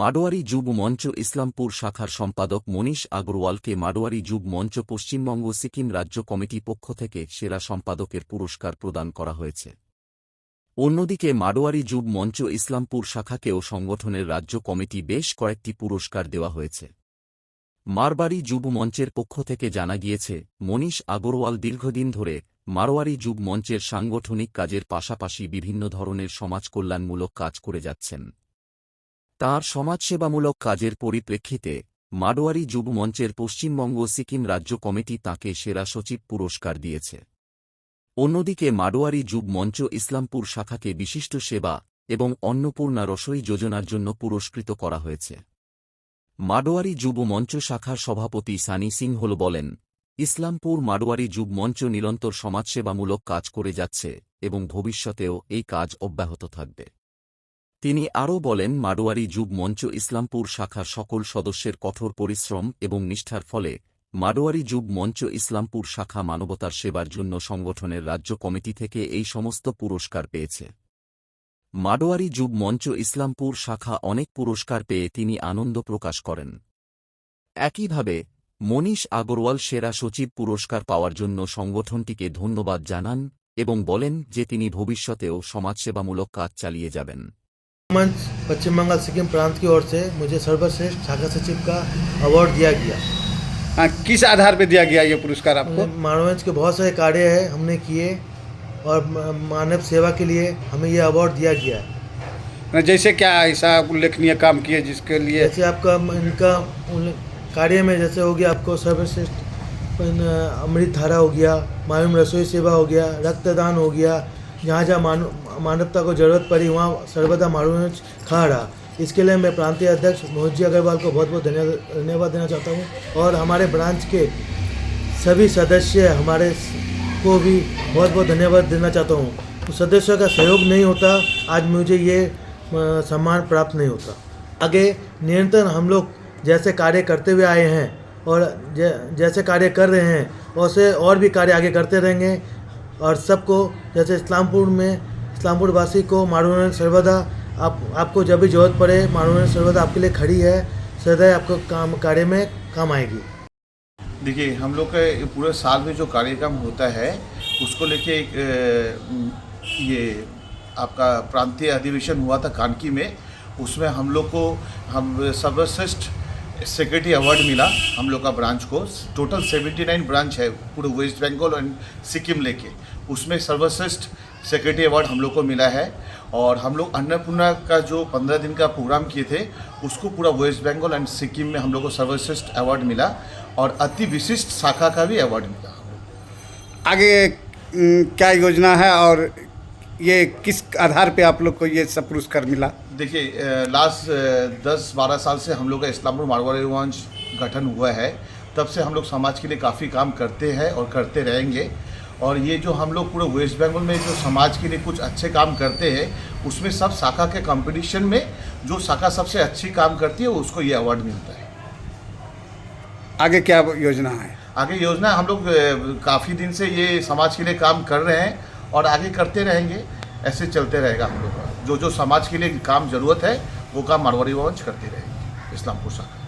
মাডোয়ারি যুব মঞ্চ ইসলামপুর শাখার সম্পাদক মনীষ আগরওয়ালকে মাডোয়ারি যুব মঞ্চ পশ্চিমবঙ্গ সিকিম রাজ্য কমিটি পক্ষ থেকে সেরা সম্পাদকের পুরস্কার প্রদান করা হয়েছে। অন্যদিকে মাডোয়ারি যুব মঞ্চ ইসলামপুর শাখাকেও সংগঠনের রাজ্য কমিটি বেশ কয়েকটি পুরস্কার দেওয়া হয়েছে। মারবাড়ি যুব মঞ্চের পক্ষ থেকে জানা গিয়েছে, মনীষ আগরওয়াল দীর্ঘদিন ধরে মারোয়ারি যুব মঞ্চের সাংগঠনিক কাজের পাশাপাশি বিভিন্ন ধরনের সমাজকল্যাণমূলক কাজ করে যাচ্ছেন। তাঁর সমাজসেবামূলক কাজের পরিপ্রেক্ষিতে, মাডোয়ারি যুব মঞ্চের পশ্চিমবঙ্গ সিকিম রাজ্য কমিটি তাঁকে সেরা সচিব পুরস্কার দিয়েছে। অন্যদিকে মাডোয়ারি যুব মঞ্চ ইসলামপুর শাখাকে বিশিষ্ট সেবা এবং অন্নপূর্ণা রসই যোজনার জন্য পুরস্কৃত করা হয়েছে। মাডোয়ারি যুব মঞ্চ শাখার সভাপতি সানি সিংহল বলেন, ইসলামপুর মাডোয়ারি যুব মঞ্চ নিরন্তর সমাজসেবামূলক কাজ করে যাচ্ছে এবং ভবিষ্যতেও এই কাজ অব্যাহত থাকবে। তিনি আরও বলেন মাডোয়ারি যুব মঞ্চ ইসলামপুর শাখার সকল সদস্যের কঠোর পরিশ্রম এবং নিষ্ঠার ফলে মাডোয়ারি যুব মঞ্চ ইসলামপুর শাখা মানবতার সেবার জন্য সংগঠনের রাজ্য কমিটি থেকে এই সমস্ত পুরস্কার পেয়েছে। মাডোয়ারি যুব মঞ্চ ইসলামপুর শাখা অনেক পুরস্কার পেয়ে তিনি আনন্দ প্রকাশ করেন। একইভাবে, মনীষ আগরওয়াল সেরা সচিব পুরস্কার পাওয়ার জন্য সংগঠনটিকে ধন্যবাদ জানান এবং বলেন যে তিনি ভবিষ্যতেও সমাজসেবামূলক কাজ চালিয়ে যাবেন। मंच पश्चिम बंगाल सिक्किम प्रांत की ओर से मुझे सर्वश्रेष्ठ शाखा सचिव का अवार्ड दिया गया। हाँ, किस आधार पे दिया गया ये पुरस्कार आपको? मानवंच के बहुत सारे कार्य हैं हमने किए और मानव सेवा के लिए हमें ये अवार्ड दिया गया। है जैसे क्या ऐसा उल्लेखनीय काम किए जिसके लिए? जैसे आपका इनका कार्य में जैसे हो गया आपको सर्वश्रेष्ठ अमृत धारा हो गया मालूम रसोई सेवा हो गया रक्तदान हो गया जहाँ जहाँ मानव, मानवता को ज़रूरत पड़ी, वहाँ सर्वदा मालूम खड़ा। रहा इसके लिए मैं प्रांतीय अध्यक्ष मोहित जी अग्रवाल को बहुत बहुत धन्यवाद देना चाहता हूँ। और हमारे ब्रांच के सभी सदस्य हमारे को भी बहुत बहुत धन्यवाद देना चाहता हूँ। सदस्यों का सहयोग नहीं होता, आज मुझे ये सम्मान प्राप्त नहीं होता। आगे निरंतर हम लोग जैसे कार्य करते हुए आए हैं और जैसे कार्य कर रहे हैं वैसे और भी कार्य आगे करते रहेंगे। और सबको, जैसे इस्लामपुर में इस्लामपुर वासी को मारून सर्वदा, आप, आपको जब भी ज़रूरत पड़े मारून सर्वदा आपके लिए खड़ी है। सदैव आपको काम, कार्य में काम आएगी। देखिए, हम लोग का पूरे साल में जो कार्यक्रम होता है, उसको लेके एक ये आपका प्रांतीय अधिवेशन हुआ था कानकी में। उसमें हम लोग को, हम सर्वश्रेष्ठ सेक्रेटरी अवार्ड मिला हम लोग का ब्रांच को। टोटल 79 ब्रांच है पूरे वेस्ट बंगाल एंड सिक्किम लेके। उसमें सर्वश्रेष्ठ सेक्रेटरी अवार्ड हम लोग को मिला है और हम लोग अन्नपूर्णा का जो पंद्रह दिन का प्रोग्राम किए थे, उसको पूरा वेस्ट बंगाल एंड सिक्किम में हम लोग को सर्वश्रेष्ठ अवार्ड मिला और अति विशिष्ट शाखा का भी अवार्ड मिला। आगे क्या योजना है और ये किस आधार पे आप लोग को ये सब पुरस्कार मिला? देखिए लास्ट दस बारह साल से हम लोग का इस्लामपुर मारवाड़ी वंश गठन हुआ है। तब से हम लोग समाज के लिए काफ़ी काम करते हैं और करते रहेंगे। और ये जो हम लोग पूरे वेस्ट बंगाल में जो समाज के लिए कुछ अच्छे काम करते हैं उसमें सब शाखा के कंपटीशन में जो शाखा सबसे अच्छी काम करती है उसको ये अवार्ड मिलता है। आगे क्या योजना है? आगे योजना हम लोग काफ़ी दिन से ये समाज के लिए काम कर रहे हैं और आगे करते रहेंगे। ऐसे चलते रहेगा हम लोग। का जो जो समाज के लिए काम ज़रूरत है, वो काम मारवाड़ी वंश करती रहेगी, इस्लामपुर शाखा